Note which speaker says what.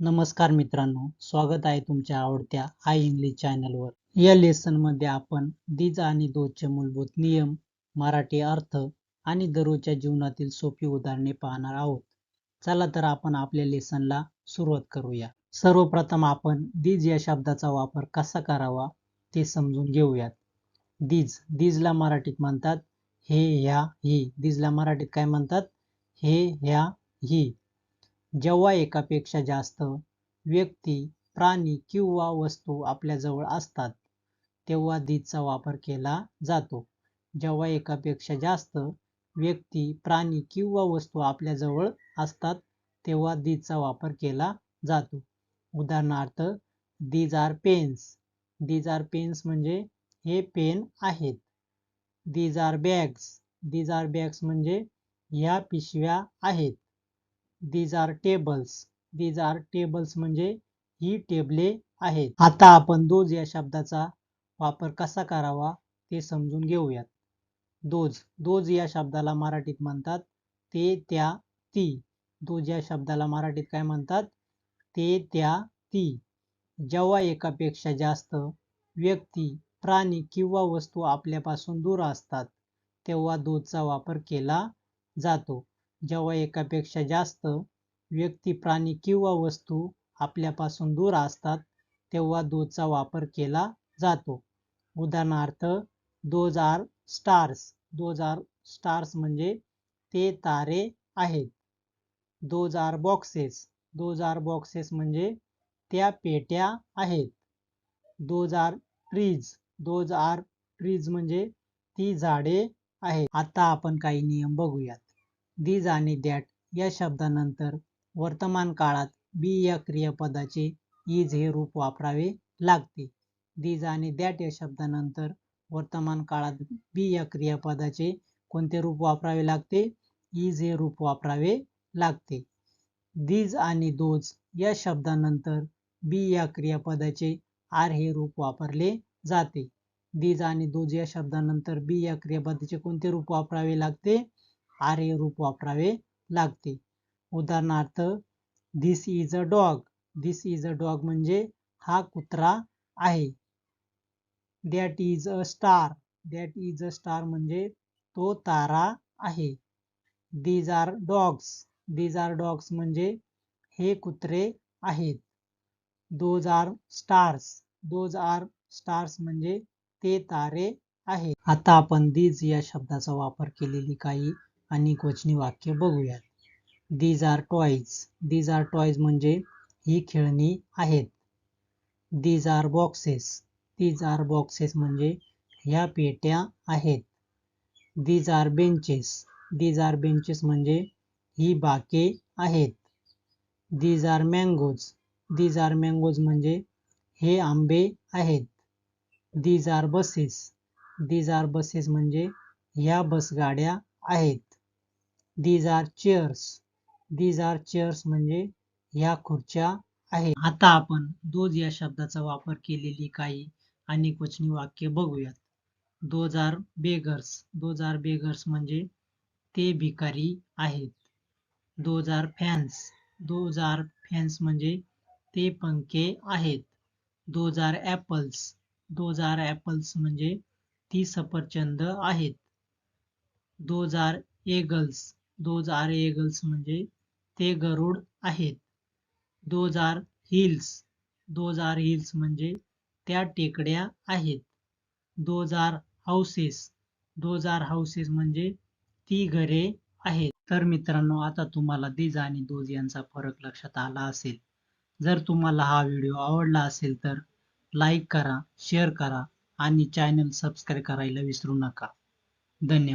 Speaker 1: नमस्कार मित्रांनो स्वागत आहे तुमच्या आवडत्या आय इंग्लिश चॅनलवर. या लेसनमध्ये आपण दीज आणि दोजचे मूलभूत नियम मराठी अर्थ आणि दररोजच्या जीवनातील सोपी उदाहरणे पाहणार आहोत. चला तर आपण आपल्या लेसनला सुरुवात करूया. सर्वप्रथम आपण दीज या शब्दाचा वापर कसा करावा ते समजून घेऊयात. दीज दीजला मराठीत म्हणतात हे ह्या ही. दीजला मराठीत काय म्हणतात? हे ह्या ही. जेव्हा एकापेक्षा जास्त व्यक्ती प्राणी किंवा वस्तू आपल्याजवळ असतात तेव्हा दीजचा वापर केला जातो. जेव्हा एकापेक्षा जास्त व्यक्ती प्राणी किंवा वस्तू आपल्याजवळ असतात तेव्हा दीजचा वापर केला जातो. उदाहरणार्थ these are pens these are pens म्हणजे हे पेन आहेत. These are bags these are bags म्हणजे ह्या पिशव्या आहेत. These are tables these are tables म्हणजे ही टेबले आहेत. आता आपण दोज या शब्दाचा वापर कसा करावा ते समजून घेऊयात. दोज दोज या शब्दाला मराठीत म्हणतात ते त्या ती. दोज या शब्दाला मराठीत काय म्हणतात? ते त्या ती. जेव्हा एकापेक्षा जास्त व्यक्ती प्राणी किंवा वस्तू आपल्यापासून दूर असतात तेव्हा दोजचा वापर केला जातो. जेव्हा एकापेक्षा जास्त व्यक्ती प्राणी किंवा वस्तू आपल्यापासून दूर असतात तेव्हा दोचा वापर केला जातो. उदाहरणार्थ those are stars. Those are stars म्हणजे ते तारे आहेत. Those are boxes. Those are boxes म्हणजे त्या पेट्या आहेत. Those are trees. Those are trees म्हणजे ती झाडे आहेत. आता आपण काही नियम बघूयात. दीज आणि दॅट या शब्दानंतर वर्तमान काळात बी या क्रियापदाचे इज हे रूप वापरावे लागते. दीज आणि दॅट या शब्दानंतर वर्तमान काळात बी या क्रियापदाचे कोणते रूप वापरावे लागते? इज हे रूप वापरावे लागते. दीज आणि दोज या शब्दानंतर बी या क्रियापदाचे आर हे रूप वापरले जाते. दीज आणि दोज या शब्दानंतर बी या क्रियापदाचे कोणते रूप वापरावे लागते? आर्य रूप वापरावे लागते. उदाहरणार्थ this is a dog this is a dog म्हणजे हा कुत्रा आहे. That is a star that is a star म्हणजे तो तारा आहे. These are dogs these are dogs म्हणजे हे कुत्रे आहेत. Those are stars those are stars म्हणजे ते तारे आहेत. आता आपण दीज या शब्दाचा वापर केलेली काही अनेक वचनी वाक्य बघूयात these are toys these are toys म्हणजे ही खेळणी आहेत these are boxes these are boxes म्हणजे ह्या पेट्या आहेत these are benches these are benches म्हणजे ही बाके these are mangoes these are mangoes म्हणजे हे आंबे आहेत these are buses these are buses म्हणजे ह्या बसगाड्या आहेत these are chairs these are chairs म्हणजे ह्या खुर्च्या आहेत. आता आपण दोज या शब्दाचा वापर केलेली काही अनेक वचनी वाक्य बघूयात. Those are beggars those are beggars म्हणजे ते भिकारी आहेत. Those are fans those are fans म्हणजे ते पंखे आहेत. Those are apples those are apples म्हणजे ती सफरचंद आहेत. Those are eagles those are eagles म्हणजे ते गरुड आहेत. Those are hills. Those are hills म्हणजे त्या टेकड्या आहेत. Those are houses. Those are houses म्हणजे ती घरे आहेत. तर मित्रांनो आता तुम्हाला दीज आणि दोज यांचा फरक लक्षात आला असेल. जर तुम्हाला हा व्हिडिओ आवडला असेल तर लाईक करा शेअर करा आणि चॅनल सबस्क्राईब करायला विसरू नका. धन्यवाद.